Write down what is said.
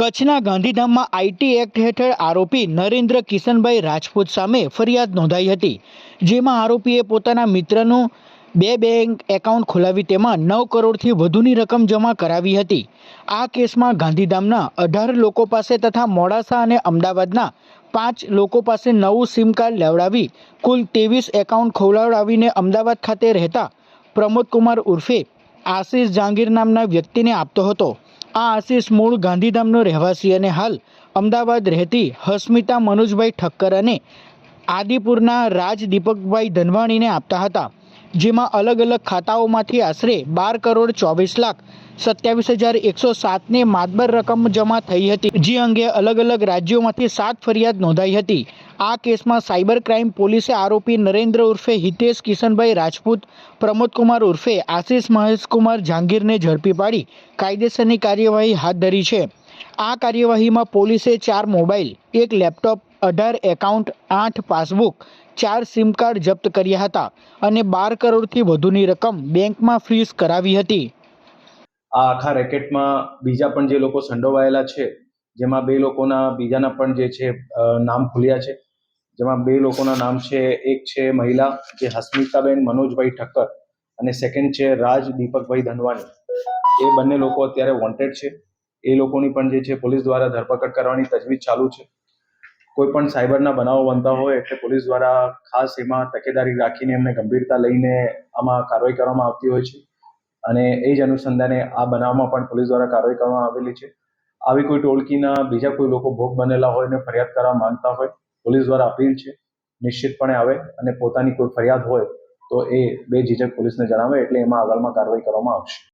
કચ્છના ગાંધીધામમાં IT act હેઠળ આરોપી નરેન્દ્ર કિશનભાઈ રાજપૂત સામે ફરિયાદ નોંધાઈ હતી, જેમાં આરોપીએ પોતાના મિત્રનું બે બેંક એકાઉન્ટ ખોલાવી તેમાં નવ કરોડથી વધુની રકમ જમા કરાવી હતી. આ કેસમાં ગાંધીધામના અઢાર લોકો પાસે તથા મોડાસા અને અમદાવાદના પાંચ લોકો પાસે નવું સિમ કાર્ડ લેવડાવી કુલ ત્રેવીસ એકાઉન્ટ ખોલાવડાવીને અમદાવાદ ખાતે રહેતા પ્રમોદકુમાર ઉર્ફે આશિષ જહાંગીર નામના વ્યક્તિને આપતો હતો. આ આશિષ મૂળ ગાંધીધામનો રહેવાસી અને હાલ અમદાવાદ રહેતી હસ્મિતા મનોજભાઈ ઠક્કર અને આદિપુરના રાજ દીપકભાઈ ધનવાણીને આપતા હતા. જેમાં અલગ અલગ ખાતાઓમાંથી આશરે બાર કરોડ ચોવીસ લાખ સત્યાવીસ હજાર એકસો સાતને માતબર રકમ જમા થઈ હતી. જે અંગે અલગ અલગ રાજ્યોમાંથી સાત ફરિયાદ નોંધાઈ હતી. આ કેસમાં સાયબર ક્રાઇમ પોલીસે આરોપી નરેન્દ્ર ઉર્ફે હિતેશ કિશનભાઈ રાજપૂત પ્રમોદકુમાર ઉર્ફે આશિષ મહેશકુમાર જહાંગીરને ઝડપી પાડી કાયદેસરની કાર્યવાહી હાથ ધરી છે. આ કાર્યવાહીમાં પોલીસે ચાર મોબાઈલ, એક લેપટોપ અઢાર એકાઉન્ટ, આઠ પાસબુક, ચાર સિમ કાર્ડ જપ્ત કર્યા હતા અને બાર કરોડથી વધુની રકમ બેંકમાં ફ્રીઝ કરાવી હતી. આ આખા રેકેટમાં બીજા પણ જે લોકો સંડોવાયેલા છે, જેમાં બે લોકોના, બીજાના પણ જે છે નામ ખુલ્યા છે, જેમાં બે લોકોના નામ છે, એક છે મહિલા, જે હસ્મિતાબેન મનોજભાઈ ઠક્કર અને સેકન્ડ છે રાજ દીપકભાઈ ધનવાણી. એ બંને લોકો અત્યારે વોન્ટેડ છે. એ લોકોની પણ જે છે, પોલીસ દ્વારા ધરપકડ કરવાની તજવીજ ચાલુ છે. કોઈ પણ સાયબરના બનાવો બનતા હોય એટલે પોલીસ દ્વારા ખાસ એમાં તકેદારી રાખીને એમને ગંભીરતા લઈને આમાં કાર્યવાહી કરવામાં આવતી હોય છે. અને એ જ અનુસંધાને આ બનાવમાં પણ પોલીસ દ્વારા કાર્યવાહી કરવામાં આવેલી છે. આવી કોઈ ટોળકીના બીજા કોઈ લોકો ભોગ બનેલા હોય ને ફરિયાદ કરવા માંગતા હોય, પોલીસ દ્વારા અપીલ છે, નિશ્ચિતપણે આવે અને પોતાની કોઈ ફરિયાદ હોય તો એ બે ઝીઝક પોલીસને જણાવે એટલે એમાં આગળમાં કાર્યવાહી કરવામાં આવશે.